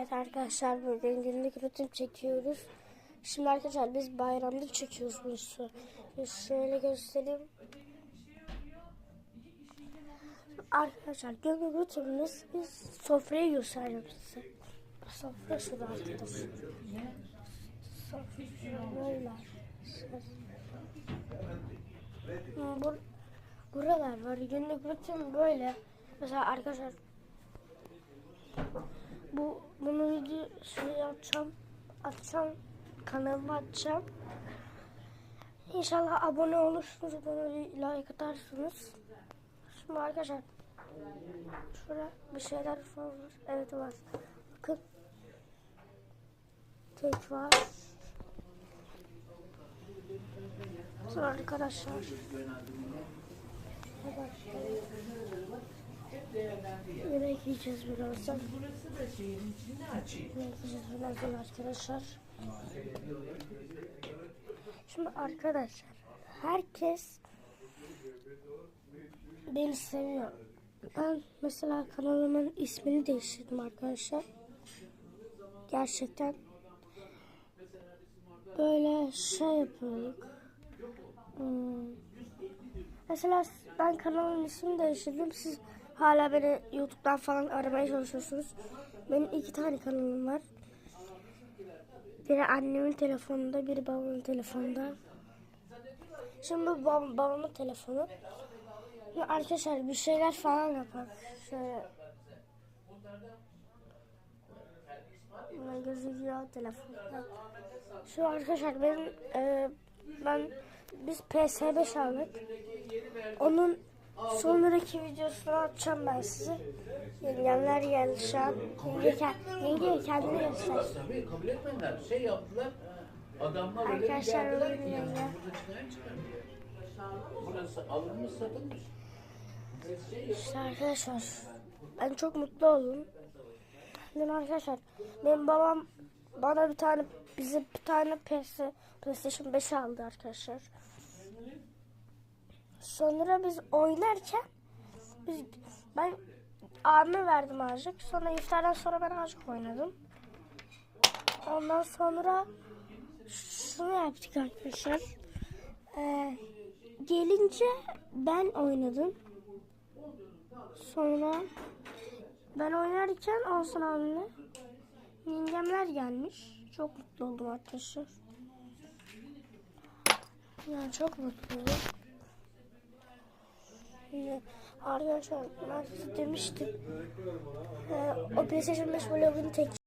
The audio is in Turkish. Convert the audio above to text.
Evet arkadaşlar bugün günlük rutin çekiyoruz. Şimdi arkadaşlar biz bayramda çekiyoruz bunu. Şöyle göstereyim. Arkadaşlar günlük rutinimiz biz sofrayı göstereceğim size. Sofra şurada arkadaşlar. Sofra böyle. Bur buralar var. Günlük rutin böyle. Mesela arkadaşlar bu bunu video şey atacağım. Atacağım. Kanalıma atacağım. İnşallah abone olursunuz. Bana like atarsınız. Şimdi arkadaşlar şurada bir şeyler falan var. Evet var. Bakın. Tek var. Sonra arkadaşlar. Yemek yiyeceğiz birazdan. Burası da şeyin içinde açayım. Yemek yiyeceğiz birazdan arkadaşlar. Şimdi arkadaşlar herkes beni seviyor. Ben mesela kanalımın ismini değiştirdim arkadaşlar. Gerçekten böyle şey yapıyorduk. Hmm. Mesela ben kanalımın ismini değiştirdim. Siz hala beni YouTube'dan falan aramaya çalışıyorsunuz. Benim iki tane kanalım var. Biri annemin telefonunda, biri babamın telefonunda. Şimdi bu bab- babamın telefonu. Şimdi arkadaşlar bir şeyler falan yapar. Şöyle. Böyle gözüküyor telefonda. Şu arkadaşlar benim e, ben biz PS5 aldık. Onun sonraki videosunu atacağım ben size. Yengemler geldi şu an. Yenge, yenge kendini göster. Kabul etmediler. Şey yaptılar. Adamlar öyle bir Arkadaşlar, geldiler ki yani ya. burada çıkan diye. Burası alınmış satılmış. Şey İşte arkadaşlar ben çok mutlu oldum. Dedim arkadaşlar benim babam bana bir tane bize bir tane PS, PlayStation 5 aldı arkadaşlar. Sonra biz oynarken biz ben abime verdim azıcık. Sonra iftardan sonra ben azıcık oynadım. Ondan sonra şunu yaptık arkadaşlar. Ee, gelince ben oynadım. Sonra ben oynarken Olsun abimle yengemler gelmiş. Çok mutlu oldum arkadaşlar. Yani çok mutluyum. Şimdi arkadaşlar ben size demiştim. Ee, o PlayStation 5 vlogunu tek